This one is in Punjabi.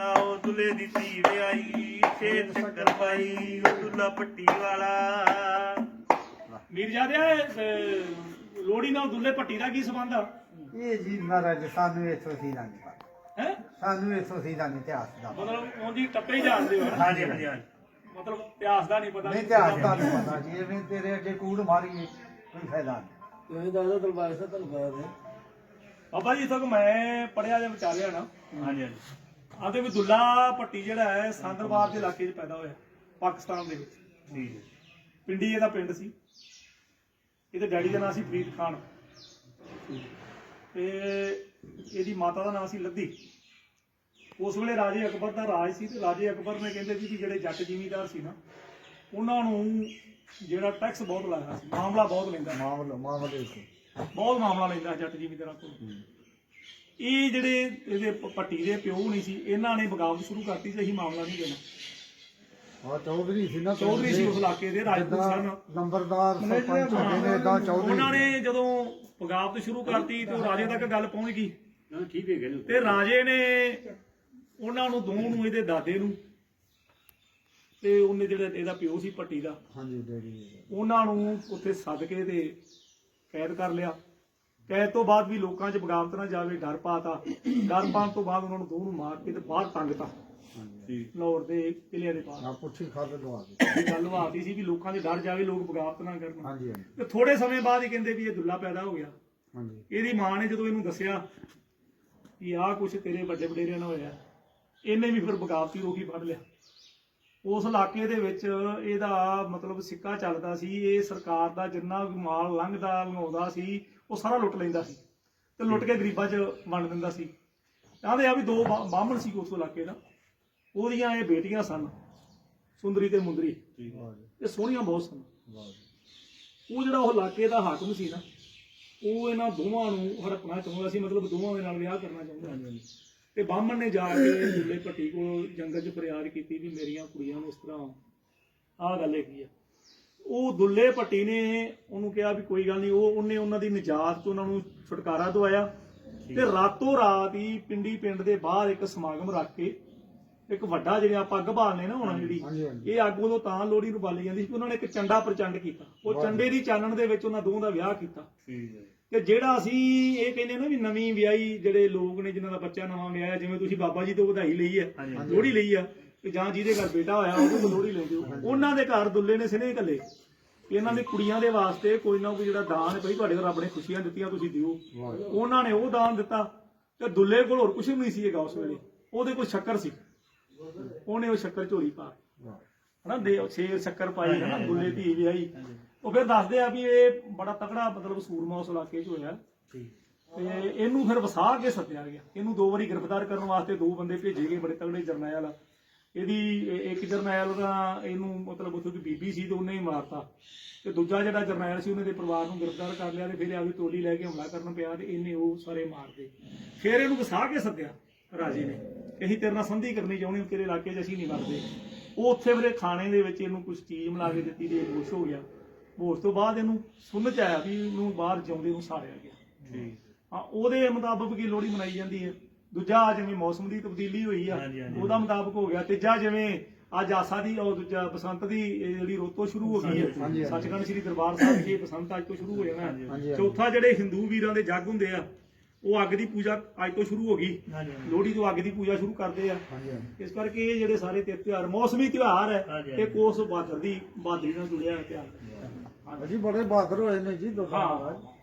ਉਹ ਦੁੱਲੇ ਦੀ ਧੀ ਵਿਆਹੀ ਛੇ ਚੱਕਰ ਪਾਈ ਦੁੱਲਾ ਪੱਟੀ ਵਾਲਾ। ਮੀਰਜ਼ਾਦਿਆ ਲੋੜੀ ਨਾਲ ਦੁੱਲੇ ਪੱਟੀ ਦਾ ਕੀ ਸੰਬੰਧ ਆ? ਇਹ ਜੀ ਮਹਾਰਾਜ ਸਾਨੂੰ ਇਥੋਂ ਸੀ ਦਾ ਨਹੀਂ ਪਤਾ ਹੈ? ਸਾਨੂੰ ਇਥੋਂ ਸੀ ਦਾ ਨਹੀਂ ਇਤਿਹਾਸ ਦਾ ਮਤਲਬ ਉਹਦੀ ਟੱਪੇ ਹੀ ਜਾਣਦੇ ਹੋ। ਹਾਂਜੀ ਹਾਂਜੀ ਮਤਲਬ ਇਤਿਹਾਸ ਦਾ ਨਹੀਂ ਪਤਾ। ਨਹੀਂ ਇਤਿਹਾਸ ਦਾ ਨਹੀਂ ਪਤਾ ਜੀ ਐਵੇਂ ਤੇਰੇ ਅੱਗੇ ਕੂੜ ਮਾਰੀਏ ਕੋਈ ਫਾਇਦਾ ਨਹੀਂ। ਤੁਸੀਂ ਦੱਸੋ ਦਰਬਾਰ ਸਾਹਿਬ ਤੁਹਾਨੂੰ ਪਤਾ ਹੈ। ਬਾਬਾ ਜੀ ਤੱਕ ਮੈਂ ਪੜਿਆ ਜਾਂ ਵਿਚਾਰਿਆ ਨਾ। ਹਾਂਜੀ ਹਾਂਜੀ। ਆਂਦੇ ਵੀ ਦੁੱਲਾ ਪੱਟੀ ਜਿਹੜਾ ਹੈ ਸੰਦਰਬਾਰ ਦੇ ਇਲਾਕੇ 'ਚ ਪੈਦਾ ਹੋਇਆ ਪਾਕਿਸਤਾਨ ਦੇ ਵਿੱਚ। ਠੀਕ ਹੈ ਪਿੰਡੀ ਇਹਦਾ ਪਿੰਡ ਸੀ। ਇਹਦੇ ਡੈਡੀ ਦਾ ਨਾਮ ਸੀ ਫਰੀਦ ਖਾਨ। ਤੇ ਇਹਦੀ ਮਾਤਾ ਦਾ ਨਾਮ ਸੀ ਲੱਦੀ। ਉਸ ਵੇਲੇ ਰਾਜੇ ਅਕਬਰ ਦਾ ਰਾਜ ਸੀ ਤੇ ਰਾਜੇ ਅਕਬਰ ਨੇ ਕਹਿੰਦੇ ਸੀ ਕਿ ਜਿਹੜੇ ਜੱਟ ਜ਼ਿਮੀਂਦਾਰ ਸੀ ਨਾ ਉਹਨਾਂ ਨੂੰ ਜਿਹੜਾ ਟੈਕਸ ਬਹੁਤ ਲਾਇਆ ਸੀ ਮਾਮਲਾ ਬਹੁਤ ਲੈਂਦਾ। ਮਾਮਲਾ ਮਾਮਲੇ ਸੀ ਬਹੁਤ ਮਾਮਲਾ ਲੈਂਦਾ ਜੱਟ ਜ਼ਿਮੀਂਦਾਰਾਂ ਕੋਲ। ਇਹ ਜਿਹੜੇ ਇਹਦੇ ਪ- ਪੱਟੀ ਦੇ ਪਿਓ ਨਹੀਂ ਸੀ ਇਹਨਾਂ ਨੇ ਬਗਾਵਤ ਸ਼ੁਰੂ ਕਰਤੀ ਤੇ ਅਸੀਂ ਮਾਮਲਾ ਨਹੀਂ ਦੇਣਾ। ਹਾਂ ਚੌਧਰੀ ਸੀ ਨਾ ਚੌਧਰੀ ਸੀ ਉਸ ਇਲਾਕੇ ਦੇ ਰਾਜਪੂਤ ਸਨ। ਨੰਬਰਦਾਰ ਸਰਪੰਚ ਹੁੰਦੇ ਨੇ ਇਦਾਂ ਚੌਧਰੀ। ਉਹਨਾਂ ਨੇ ਜਦੋਂ ਬਗਾਵਤ ਸ਼ੁਰੂ ਕਰਤੀ ਤੇ ਉਹ ਰਾਜੇ ਤੱਕ ਗੱਲ ਪਹੁੰਚ ਗਈ। ਠੀਕ ਹੈ ਗੱਲ ਤੇ ਰਾਜੇ ਨੇ ਉਹਨਾਂ ਨੂੰ ਦੋਵਾਂ ਨੂੰ ਇਹਦੇ ਦਾਦੇ ਨੂੰ ਤੇ ਉਹਨੇ ਜਿਹੜਾ ਇਹਦਾ ਪਿਓ ਸੀ ਪੱਟੀ ਦਾ ਹਾਂਜੀ ਡੈਡੀ ਉਹਨਾਂ ਨੂੰ ਉੱਥੇ ਸੱਦ ਕੇ ਤੇ ਕੈਦ ਕਰ ਲਿਆ। ਕੈਦ ਤੋਂ ਬਾਅਦ ਵੀ ਲੋਕਾਂ 'ਚ ਬਗਾਵਤ ਨਾ ਜਾਵੇ ਡਰ ਪਾਤਾ। ਡਰ ਪਾਉਣ ਤੋਂ ਬਾਅਦ ਉਹਨਾਂ ਨੂੰ ਦੋਵਾਂ ਨੂੰ ਮਾਰ ਕੇ ਤੇ ਬਾਹਰ ਟੰਗਤਾ ਲਾਹੌਰ ਦੇ ਕਿਲਿਆਂ ਦੇ ਪਾਸ। ਆ ਪੁੱਠੀ ਖੱਲ ਲਵਾ ਇਹ ਗੱਲ ਵਾਤੀ ਸੀ ਵੀ ਲੋਕਾਂ 'ਚ ਡਰ ਜਾਵੇ ਲੋਕ ਬਗਾਵਤ ਨਾ ਕਰਨ। ਹਾਂਜੀ ਹਾਂਜੀ। ਤੇ ਥੋੜੇ ਸਮੇਂ ਬਾਅਦ ਹੀ ਕਹਿੰਦੇ ਵੀ ਇਹ ਦੁੱਲਾ ਪੈਦਾ ਹੋ ਗਿਆ। ਹਾਂਜੀ। ਇਹਦੀ ਮਾਂ ਨੇ ਜਦੋਂ ਇਹਨੂੰ ਦੱਸਿਆ ਕਿ ਆਹ ਕੁਛ ਤੇਰੇ ਵੱਡੇ ਵਡੇਰਿਆਂ ਨਾਲ ਹੋਇਆ ਇਹਨੇ ਵੀ ਫਿਰ ਬਗਾਵਤੀ ਰੋਗੀ ਫੜ ਲਿਆ। ਉਸ ਇਲਾਕੇ ਦੇ ਵਿੱਚ ਇਹਦਾ ਮਤਲਬ ਸਿੱਕਾ ਚੱਲਦਾ ਸੀ ਇਹ ਸਰਕਾਰ ਦਾ ਜਿੰਨਾ ਵੀ ਮਾਲ ਲੰਘਦਾ ਲੰਘਾਉਂਦਾ ਸੀ ਉਹ ਸਾਰਾ ਲੁੱਟ ਲੈਂਦਾ ਸੀ ਤੇ ਲੁੱਟ ਕੇ ਗਰੀਬਾਂ 'ਚ ਵੰਡ ਦਿੰਦਾ ਸੀ। ਆਂਦੇ ਆ ਵੀ ਦੋ ਬਾਹਮਣ ਸੀ ਉਸ ਇਲਾਕੇ ਦਾ। ਉਹਦੀਆਂ ਇਹ ਬੇਟੀਆਂ ਸਨ ਸੁੰਦਰੀ ਤੇ ਮੁੰਦਰੀ। ਇਹ ਸੋਹਣੀਆਂ ਬਹੁਤ ਸਨ। ਉਹ ਜਿਹੜਾ ਉਹ ਇਲਾਕੇ ਦਾ ਹਾਕਮ ਸੀ ਨਾ ਉਹ ਇਹਨਾਂ ਦੋਵਾਂ ਨੂੰ ਹੜਪਣਾ ਚਾਹੁੰਦਾ ਸੀ ਮਤਲਬ ਦੋਵਾਂ ਦੇ ਨਾਲ ਵਿਆਹ ਕਰਨਾ ਚਾਹੁੰਦਾ ਸੀ। ਤੇ ਬਾਹਮਣ ਨੇ ਜਾ ਕੇ ਦੁੱਲੇ ਭੱਟੀ ਕੋਲ ਜੰਗਲ 'ਚ ਫਰਿਆਦ ਕੀਤੀ ਵੀ ਮੇਰੀਆਂ ਕੁੜੀਆਂ ਨੂੰ ਇਸ ਤਰ੍ਹਾਂ ਆਹ ਗੱਲ ਹੈਗੀ ਆ। ਉਹ ਦੁੱਲੇ ਭੱਟੀ ਨੇ ਉਹਨੂੰ ਕਿਹਾ ਵੀ ਕੋਈ ਗੱਲ ਨਹੀਂ ਉਹ ਉਹਨੇ ਉਹਨਾਂ ਦੀ ਨਿਜਾਤ ਤੋਂ ਉਹਨਾਂ ਨੂੰ ਛੁਟਕਾਰਾ ਦਵਾਇਆ ਤੇ ਰਾਤੋਂ ਰਾਤ ਹੀ ਪਿੰਡੀ ਪਿੰਡ ਦੇ ਬਾਹਰ ਇੱਕ ਸਮਾਗਮ ਰੱਖ ਕੇ ਇੱਕ ਵੱਡਾ ਜਿਹੜਾ ਆਪਾਂ ਅੱਗ ਬਾਲਨੇ ਨਾ ਹੁਣ ਜਿਹੜੀ ਇਹ ਅੱਗ ਉਦੋਂ ਤਾਂ ਲੋਹੜੀ ਨੂੰ ਬਾਲੀ ਜਾਂਦੀ ਸੀ ਕਿ ਉਹਨਾਂ ਨੇ ਇੱਕ ਚੰਡਾ ਪ੍ਰਚੰਡ ਕੀਤਾ। ਉਹ ਚੰਡੇ ਦੀ ਚਾਨਣ ਦੇ ਵਿੱਚ ਉਹਨਾਂ ਦੋਵਾਂ ਦਾ ਵਿਆਹ ਕੀਤਾ। ਤੇ ਜਿਹੜਾ ਅਸੀਂ ਇਹ ਕਹਿੰਦੇ ਨਾ ਵੀ ਨਵੀਂ ਵਿਆਹੀ ਜਿਹੜੇ ਲੋਕ ਨੇ ਜਿਨ੍ਹਾਂ ਦਾ ਬੱਚਾ ਨਵਾਂ ਵਿਆਹਿਆ ਜਿਵੇਂ ਤੁਸੀਂ ਬਾਬਾ ਜੀ ਤੋਂ ਵਧਾਈ ਲਈ ਹੈ। ਲੋਹੜੀ ਲਈ ਆ ਤੇ ਜਾਂ ਜਿਹਦੇ ਘਰ ਬੇਟਾ ਹੋਇਆ ਉਹਦੇ ਕੋਲ ਲੋਹੜੀ ਲੈਂਦੇ ਹੋ ਉਹਨਾਂ ਦੇ ਘਰ ਦੁੱਲੇ ਨੇ ਸਨੇ ਕੱਲੇ ਇਹਨਾਂ ਦੀ ਕੁੜੀਆਂ ਦੇ ਵਾਸਤੇ ਕੋਈ ਨਾ ਕੋਈ ਜਿਹੜਾ ਦਾਨ ਭਈ ਤੁਹਾਡੇ ਘਰ ਰੱਬ ਨੇ ਖੁਸ਼ੀਆਂ ਦਿੱਤੀਆਂ ਤੁਸੀਂ ਦਿਓ। ਉਹਨਾਂ ਨੇ ਉਹ ਦਾਨ ਦਿੱਤਾ ਤੇ ਦੁੱਲੇ ਕੋਲ ਹੋਰ ਕੁਝ ਨਹੀਂ ਸੀ ਹੈਗਾ ਉਸ ਵੇਲੇ। ਉਹਦੇ ਕੋਲ ਸ਼ੱਕਰ ਸੀ। ਉਹਨੇ ਉਹ ਸ਼ੱਕਰ ਝੋਲੀ ਪਾ ਹਨਾ ਦੇ ਛੇ ਸ਼ੱਕਰ ਪਾਈ ਹਨਾ ਦੁੱਲੇ ਧੀ ਵਿਆਹੀ। ਉਹ ਫਿਰ ਦੱਸਦੇ ਆ ਵੀ ਇਹ ਬੜਾ ਤਕੜਾ ਮਤਲਬ ਸੂਰਮਾ ਉਸ ਇਲਾਕੇ 'ਚ ਹੋਇਆ। ਤੇ ਇਹਨੂੰ ਫਿਰ ਵਸਾ ਕੇ ਸੱਦਿਆ ਗਿਆ। ਇਹਨੂੰ ਦੋ ਵਾਰੀ ਗ੍ਰਿਫਤਾਰ ਕਰਨ ਵਾਸਤੇ ਦੋ ਬੰਦੇ ਭੇਜੇ ਗਏ ਬੜੇ ਤਗੜੇ ਜਰਨੈਲ। ਇਹਦੀ ਇਹ- ਇੱਕ ਜਰਨੈਲ ਦਾ ਇਹਨੂੰ ਮਤਲਬ ਉੱਥੇ ਦੀ ਬੀਬੀ ਸੀ ਤੇ ਉਹਨੇ ਹੀ ਮਾਰਤਾ। ਤੇ ਦੂਜਾ ਜਿਹੜਾ ਜਰਨੈਲ ਸੀ ਉਹਨੇ ਦੇ ਪਰਿਵਾਰ ਨੂੰ ਗ੍ਰਿਫਤਾਰ ਕਰ ਲਿਆ ਤੇ ਫਿਰ ਆਪਦੀ ਟੋਲੀ ਲੈ ਕੇ ਹਮਲਾ ਕਰਨ ਪਿਆ ਤੇ ਇਹਨੇ ਉਹ ਸਾਰੇ ਮਾਰਦੇ ਫਿਰ ਇਹਨੂੰ ਵਸਾ ਕੇ ਸੱਦਿਆ ਰਾਜੇ ਨੇ। ਅਸੀਂ ਤੇਰੇ ਨਾਲ ਸੰਧੀ ਕਰਨੀ ਚਾਹੁੰਦੇ ਤੇਰੇ ਇਲਾਕੇ 'ਚ ਅਸੀਂ ਨਹੀਂ ਮਰਦੇ ਉਹ ਉੱਥੇ ਵੀਰੇ ਖਾਣੇ ਦੇ ਵਿੱਚ ਇਹਨੂੰ ਕੁਝ ਚੀਜ਼ ਮਿਲਾ ਕੇ ਦਿੱਤੀ ਤੇ ਇਹ ਬੇਹੋਸ਼ ਹੋ ਗਿਆ। ਬੇਹੋਸ਼ ਤੋਂ ਬਾਅਦ ਇਹਨੂੰ ਸੁਣ ਚ ਆਇਆ ਵੀ ਇਹਨੂੰ ਬਾਹਰ ਜਿਉਂਦੇ ਨੂੰ ਸਾੜਿਆ ਗਿਆ। ਠੀਕ। ਹਾਂ ਉਹਦੇ ਮੁਤਾਬਕ ਕੀ ਲੋਹੜੀ ਮਨਾਈ ਜਾਂਦੀ ਹੈ। ਦੂਜਾ ਜਿਵੇਂ ਮੌਸਮ ਦੀ ਤਬਦੀਲੀ ਹੋਈ ਆ ਹਾਂਜੀ, ਹਾਂਜੀ। ਉਹਦਾ ਮੁਤਾਬਕ ਹੋ ਗਿਆ। ਤੀਜਾ ਜਿਵੇਂ ਅੱਜ ਆਸਾ ਦੀ ਉਹ ਦੂਜਾ ਬਸੰਤ ਦੀ ਇਹ ਜਿਹੜੀ ਰੁੱਤੋਂ ਸ਼ੁਰੂ ਹੋ ਗਈ ਹਾਂਜੀ, ਹੈ। ਸੱਚਖੰਡ ਸ੍ਰੀ ਦਰਬਾਰ ਸਾਹਿਬ ਵਿਖੇ ਬਸੰਤ ਅੱਜ ਤੋਂ ਸ਼ੁਰੂ ਹੋ ਹਾਂਜੀ, ਜਾਣਾ ਹਾਂਜੀ। ਚੌਥਾ ਜਿਹੜੇ ਹਿੰਦੂ ਵੀਰਾਂ ਦੇ ਜੱਗ ਹੁੰਦੇ ਆ ਉਹ ਅੱਗ ਦੀ ਪੂਜਾ ਅੱਜ ਤੋਂ ਸ਼ੁਰੂ ਹੋ ਗਈ। ਹਾਂਜੀ ਲੋਹੜੀ ਤੋਂ ਅੱਗ ਦੀ ਪੂਜਾ ਸ਼ੁਰੂ ਕਰਦੇ ਆ। ਹਾਂਜੀ ਹਾਂਜੀ। ਇਸ ਕਰਕੇ ਇਹ ਜਿਹੜੇ ਸਾਰੇ ਤੇ ਤਿਉਹਾਰ ਮੌਸਮੀ ਤਿਉਹਾਰ ਹੈ ਹਾਂਜੀ, ਇਹ ਕੋਸ ਬਾਦਰ ਦੀ ਬਾਦਰੀ ਨਾਲ ਜੁੜਿਆ ਹੋਇਆ ਤਿਉਹਾਰ। ਬੜੇ ਬਹਾਦਰ ਹੋਏ ਨੇ ਜੀ ਦੁਕਾਨ ਹਾਂ।